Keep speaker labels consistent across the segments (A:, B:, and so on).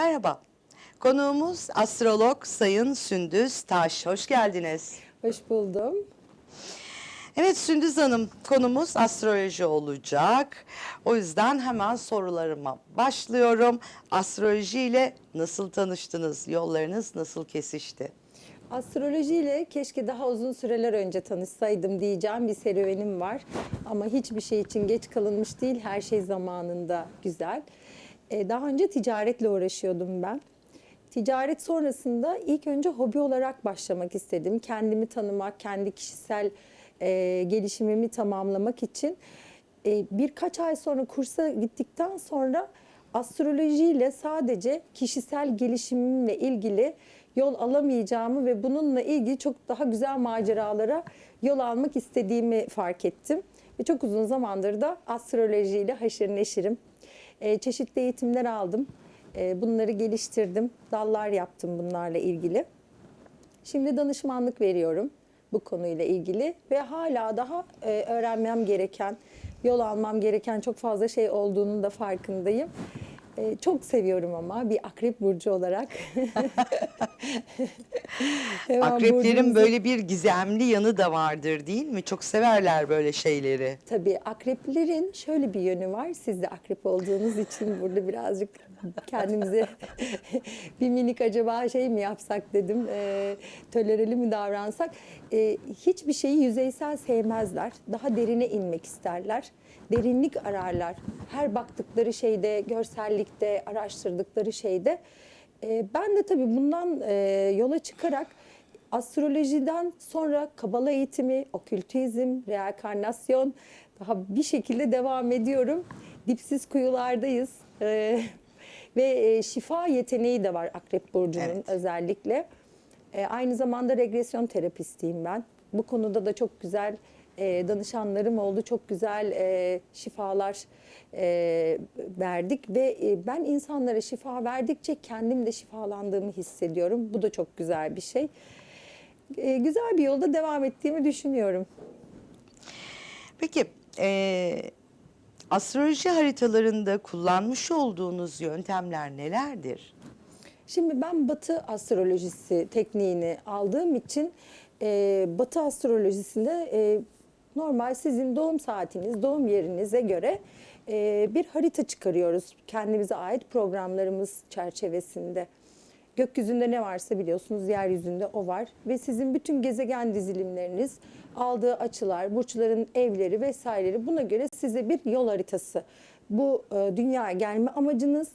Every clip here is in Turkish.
A: Merhaba. Konuğumuz astrolog Sayın Sündüz Taş. Hoş geldiniz.
B: Hoş buldum.
A: Evet Sündüz Hanım konumuz astroloji olacak. O yüzden hemen sorularıma başlıyorum. Astroloji ile nasıl tanıştınız? Yollarınız nasıl kesişti?
B: Astrolojiyle keşke daha uzun süreler önce tanışsaydım diyeceğim bir serüvenim var. Ama hiçbir şey için geç kalınmış değil. Her şey zamanında güzel. Ee, daha önce ticaretle uğraşıyordum ben. Ticaret sonrasında ilk önce hobi olarak başlamak istedim. Kendimi tanımak, kendi kişisel e, gelişimimi tamamlamak için. E, birkaç ay sonra kursa gittikten sonra astrolojiyle sadece kişisel gelişimimle ilgili yol alamayacağımı ve bununla ilgili çok daha güzel maceralara yol almak istediğimi fark ettim. Ve çok uzun zamandır da astrolojiyle haşır neşirim. E, çeşitli eğitimler aldım. E, bunları geliştirdim. Dallar yaptım bunlarla ilgili. Şimdi danışmanlık veriyorum bu konuyla ilgili ve hala daha e, öğrenmem gereken, yol almam gereken çok fazla şey olduğunu da farkındayım. E, çok seviyorum ama bir akrep burcu olarak.
A: Akreplerin
B: burcunuzu-
A: böyle bir gizemli yanı da vardır değil mi? Çok severler böyle şeyleri.
B: Tabii akreplerin şöyle bir yönü var. Siz de akrep olduğunuz için burada birazcık kendimize bir minik acaba şey mi yapsak dedim. E, tolereli mi davransak. E, hiçbir şeyi yüzeysel sevmezler. Daha derine inmek isterler. Derinlik ararlar. Her baktıkları şeyde, görsellikte, araştırdıkları şeyde. E, ben de tabii bundan e, yola çıkarak astrolojiden sonra kabala eğitimi, okültizm, reenkarnasyon daha bir şekilde devam ediyorum. Dipsiz kuyulardayız. Ee, ve e, şifa yeteneği de var Akrep Burcu'nun
A: Evet.
B: özellikle. E, aynı zamanda regresyon terapistiyim ben. Bu konuda da çok güzel e, danışanlarım oldu. Çok güzel e, şifalar e, verdik ve e, ben insanlara şifa verdikçe kendim de şifalandığımı hissediyorum. Bu da çok güzel bir şey. E, güzel bir yolda devam ettiğimi düşünüyorum.
A: Peki eee, astroloji haritalarında kullanmış olduğunuz yöntemler nelerdir?
B: Şimdi ben Batı astrolojisi tekniğini aldığım için e, Batı astrolojisinde e, normal sizin doğum saatiniz, doğum yerinize göre e, bir harita çıkarıyoruz kendimize ait programlarımız çerçevesinde. Gökyüzünde ne varsa biliyorsunuz yeryüzünde o var ve sizin bütün gezegen dizilimleriniz, aldığı açılar, burçların evleri vesaireleri buna göre size bir yol haritası. Bu e, dünyaya gelme amacınız,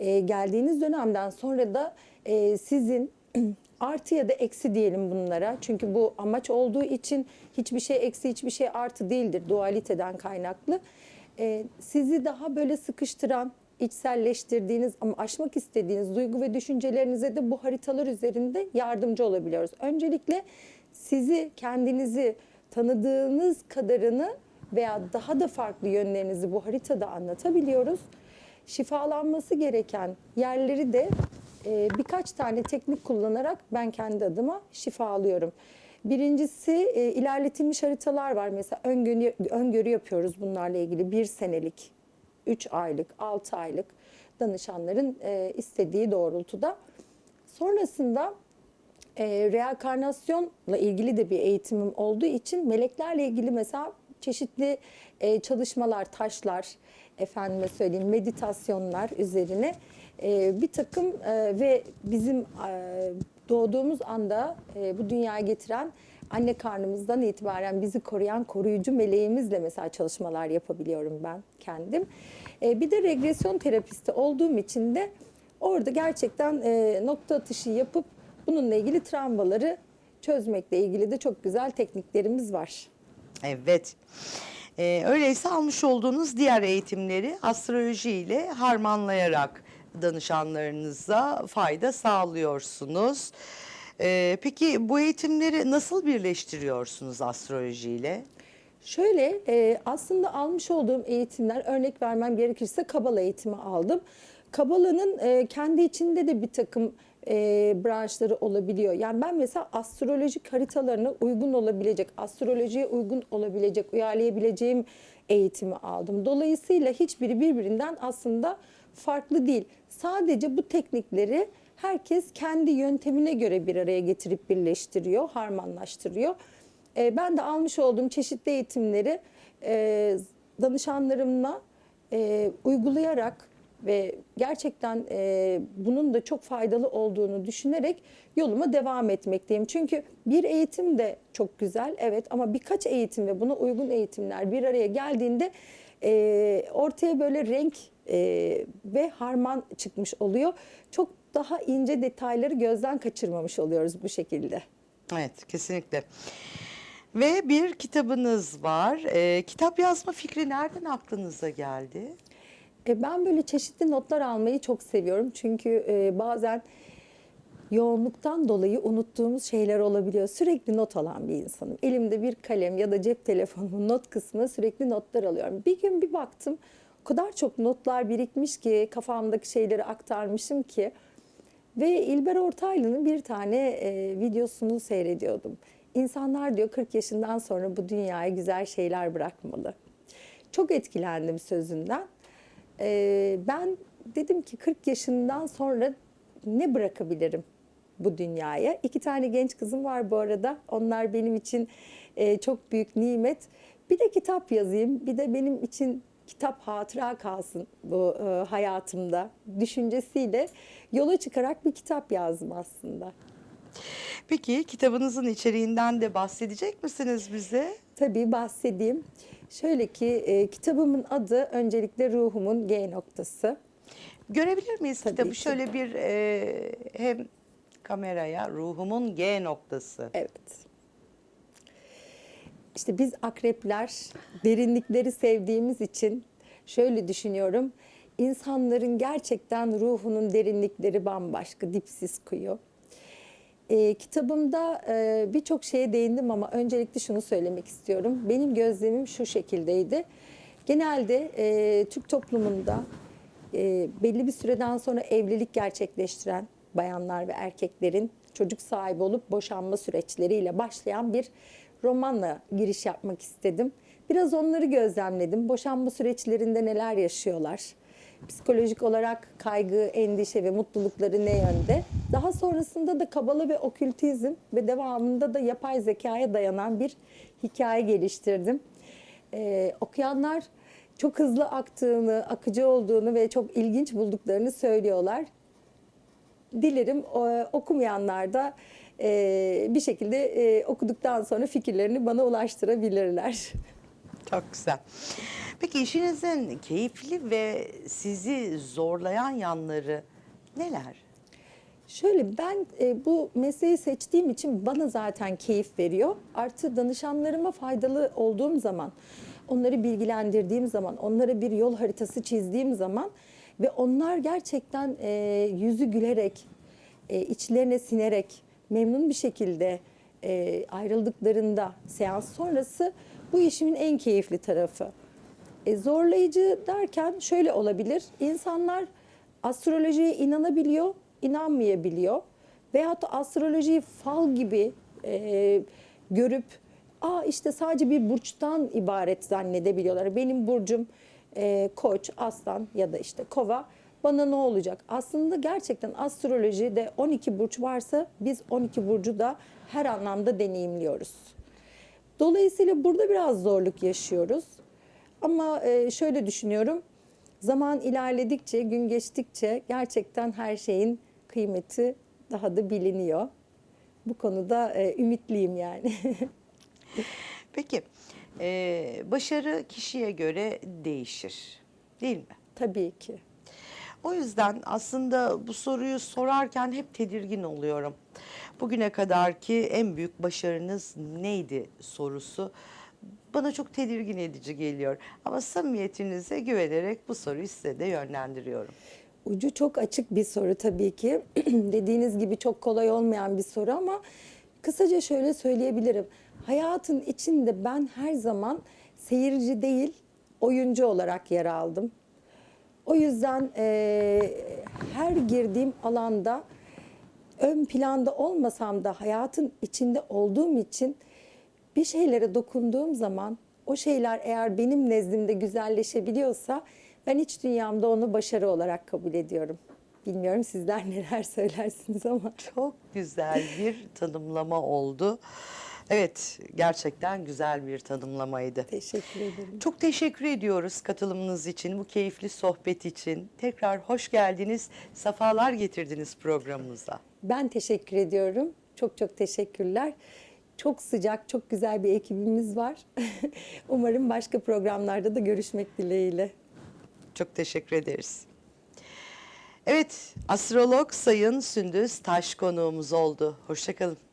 B: e, geldiğiniz dönemden sonra da e, sizin artı ya da eksi diyelim bunlara. Çünkü bu amaç olduğu için hiçbir şey eksi hiçbir şey artı değildir dualiteden kaynaklı. E, sizi daha böyle sıkıştıran, içselleştirdiğiniz ama aşmak istediğiniz duygu ve düşüncelerinize de bu haritalar üzerinde yardımcı olabiliyoruz. Öncelikle sizi kendinizi tanıdığınız kadarını veya daha da farklı yönlerinizi bu haritada anlatabiliyoruz. Şifalanması gereken yerleri de e, birkaç tane teknik kullanarak ben kendi adıma şifalıyorum. Birincisi e, ilerletilmiş haritalar var. Mesela öngörü, öngörü yapıyoruz bunlarla ilgili bir senelik, 3 aylık, 6 aylık danışanların e, istediği doğrultuda. Sonrasında e, reenkarnasyonla ilgili de bir eğitimim olduğu için meleklerle ilgili mesela çeşitli e, çalışmalar, taşlar, efendime söyleyeyim meditasyonlar üzerine e, bir takım e, ve bizim e, doğduğumuz anda e, bu dünyaya getiren anne karnımızdan itibaren bizi koruyan koruyucu meleğimizle mesela çalışmalar yapabiliyorum ben kendim. E, bir de regresyon terapisti olduğum için de orada gerçekten e, nokta atışı yapıp bununla ilgili travmaları çözmekle ilgili de çok güzel tekniklerimiz var.
A: Evet. Ee, öyleyse almış olduğunuz diğer eğitimleri astroloji ile harmanlayarak danışanlarınıza fayda sağlıyorsunuz. Ee, peki bu eğitimleri nasıl birleştiriyorsunuz astrolojiyle?
B: Şöyle e, aslında almış olduğum eğitimler örnek vermem gerekirse Kabala eğitimi aldım. Kabala'nın e, kendi içinde de bir takım e, branşları olabiliyor. Yani ben mesela astrolojik haritalarına uygun olabilecek, astrolojiye uygun olabilecek, uyarlayabileceğim eğitimi aldım. Dolayısıyla hiçbiri birbirinden aslında farklı değil. Sadece bu teknikleri herkes kendi yöntemine göre bir araya getirip birleştiriyor, harmanlaştırıyor. E, ben de almış olduğum çeşitli eğitimleri e, danışanlarımla e, uygulayarak ve gerçekten bunun da çok faydalı olduğunu düşünerek yoluma devam etmekteyim. Çünkü bir eğitim de çok güzel evet ama birkaç eğitim ve buna uygun eğitimler bir araya geldiğinde ortaya böyle renk ve harman çıkmış oluyor. Çok daha ince detayları gözden kaçırmamış oluyoruz bu şekilde.
A: Evet, kesinlikle. Ve bir kitabınız var. Ee, kitap yazma fikri nereden aklınıza geldi?
B: E, ben böyle çeşitli notlar almayı çok seviyorum. Çünkü e, bazen yoğunluktan dolayı unuttuğumuz şeyler olabiliyor. Sürekli not alan bir insanım. Elimde bir kalem ya da cep telefonumun not kısmına sürekli notlar alıyorum. Bir gün bir baktım o kadar çok notlar birikmiş ki kafamdaki şeyleri aktarmışım ki ve İlber Ortaylı'nın bir tane e, videosunu seyrediyordum. İnsanlar diyor 40 yaşından sonra bu dünyaya güzel şeyler bırakmalı. Çok etkilendim sözünden. E, ben dedim ki 40 yaşından sonra ne bırakabilirim bu dünyaya? İki tane genç kızım var bu arada. Onlar benim için e, çok büyük nimet. Bir de kitap yazayım, bir de benim için kitap hatıra kalsın bu e, hayatımda düşüncesiyle yola çıkarak bir kitap yazdım aslında.
A: Peki kitabınızın içeriğinden de bahsedecek misiniz bize?
B: Tabii bahsedeyim. Şöyle ki e, kitabımın adı öncelikle ruhumun G noktası.
A: Görebilir miyiz
B: Tabii
A: kitabı?
B: ki.
A: Şöyle bir e, hem kameraya ruhumun G noktası.
B: Evet. İşte biz akrepler derinlikleri sevdiğimiz için şöyle düşünüyorum. İnsanların gerçekten ruhunun derinlikleri bambaşka, dipsiz kuyu. Ee, kitabımda e, birçok şeye değindim ama öncelikle şunu söylemek istiyorum. Benim gözlemim şu şekildeydi. Genelde e, Türk toplumunda e, belli bir süreden sonra evlilik gerçekleştiren bayanlar ve erkeklerin çocuk sahibi olup boşanma süreçleriyle başlayan bir romanla giriş yapmak istedim. Biraz onları gözlemledim. Boşanma süreçlerinde neler yaşıyorlar? Psikolojik olarak kaygı, endişe ve mutlulukları ne yönde? Daha sonrasında da kabala ve okültizm ve devamında da yapay zekaya dayanan bir hikaye geliştirdim. Ee, okuyanlar çok hızlı aktığını, akıcı olduğunu ve çok ilginç bulduklarını söylüyorlar. Dilerim e, okumayanlar da e, bir şekilde e, okuduktan sonra fikirlerini bana ulaştırabilirler.
A: Çok güzel. Peki işinizin keyifli ve sizi zorlayan yanları neler?
B: Şöyle ben e, bu mesleği seçtiğim için bana zaten keyif veriyor. Artı danışanlarıma faydalı olduğum zaman, onları bilgilendirdiğim zaman, onlara bir yol haritası çizdiğim zaman ve onlar gerçekten e, yüzü gülerek, e, içlerine sinerek, memnun bir şekilde e, ayrıldıklarında seans sonrası bu işimin en keyifli tarafı. E, zorlayıcı derken şöyle olabilir. İnsanlar astrolojiye inanabiliyor, inanmayabiliyor. Veyahut da astrolojiyi fal gibi e, görüp Aa işte sadece bir burçtan ibaret zannedebiliyorlar. Benim burcum e, koç, aslan ya da işte kova bana ne olacak? Aslında gerçekten astrolojide 12 burç varsa biz 12 burcu da her anlamda deneyimliyoruz. Dolayısıyla burada biraz zorluk yaşıyoruz. Ama e, şöyle düşünüyorum. Zaman ilerledikçe, gün geçtikçe gerçekten her şeyin kıymeti daha da biliniyor. Bu konuda e, ümitliyim yani.
A: Peki e, başarı kişiye göre değişir değil mi?
B: Tabii ki.
A: O yüzden aslında bu soruyu sorarken hep tedirgin oluyorum. Bugüne kadarki en büyük başarınız neydi sorusu bana çok tedirgin edici geliyor. Ama samimiyetinize güvenerek bu soruyu size de yönlendiriyorum.
B: Ucu çok açık bir soru tabii ki. Dediğiniz gibi çok kolay olmayan bir soru ama kısaca şöyle söyleyebilirim. Hayatın içinde ben her zaman seyirci değil, oyuncu olarak yer aldım. O yüzden eee, her girdiğim alanda ön planda olmasam da hayatın içinde olduğum için bir şeylere dokunduğum zaman o şeyler eğer benim nezdimde güzelleşebiliyorsa Ben iç dünyamda onu başarı olarak kabul ediyorum. Bilmiyorum sizler neler söylersiniz ama.
A: Çok güzel bir tanımlama oldu. Evet, gerçekten güzel bir tanımlamaydı.
B: Teşekkür ederim.
A: Çok teşekkür ediyoruz katılımınız için, bu keyifli sohbet için. Tekrar hoş geldiniz, safalar getirdiniz programımıza.
B: Ben teşekkür ediyorum. Çok çok teşekkürler. Çok sıcak, çok güzel bir ekibimiz var. Umarım başka programlarda da görüşmek dileğiyle.
A: Çok teşekkür ederiz. Evet, astrolog Sayın Sündüz Taş konuğumuz oldu. Hoşçakalın.